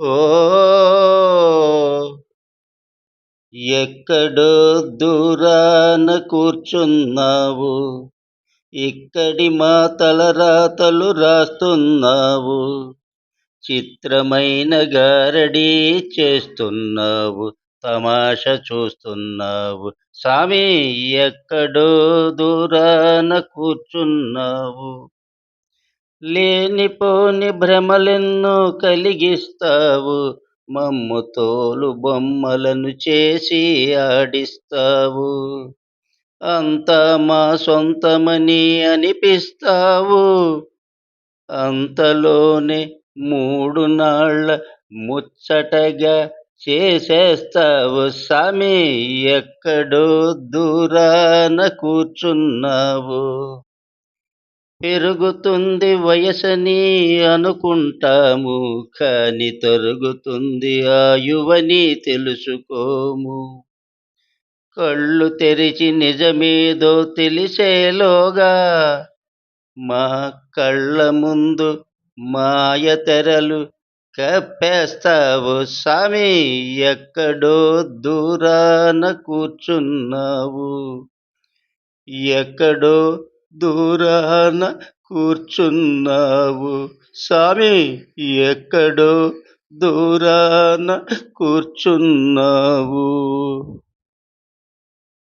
ఓ ఎక్కడో దూరాన కూర్చున్నావు. ఇక్కడి మా తలరాతలు రాస్తున్నావు. చిత్రమైన గారడి చేస్తున్నావు. తమాష చూస్తున్నావు. స్వామి ఎక్కడో దూరాన కూర్చున్నావు. లేనిపోని భ్రమలెన్నో కలిగిస్తావు. మమ్ము తోలు బొమ్మలను చేసి ఆడిస్తావు. అంతా మా సొంతమని అనిపిస్తావు. అంతలోనే మూడు నాళ్ళ ముచ్చటగా చేసేస్తావు. సామి ఎక్కడో దూరాన కూర్చున్నావు. పెరుగుతుంది వయసని అనుకుంటాము కాని తరుగుతుంది ఆయువని తెలుసుకోము. కళ్ళు తెరిచి నిజమేదో తెలిసేలోగా మా కళ్ళ ముందు మాయ తెరలు కప్పేస్తావు సామి ఎక్కడో దూరాన కూర్చున్నావు. ఎక్కడో దూరాన కూర్చున్నావు. స్వామి ఎక్కడో దూరాన కూర్చున్నావు.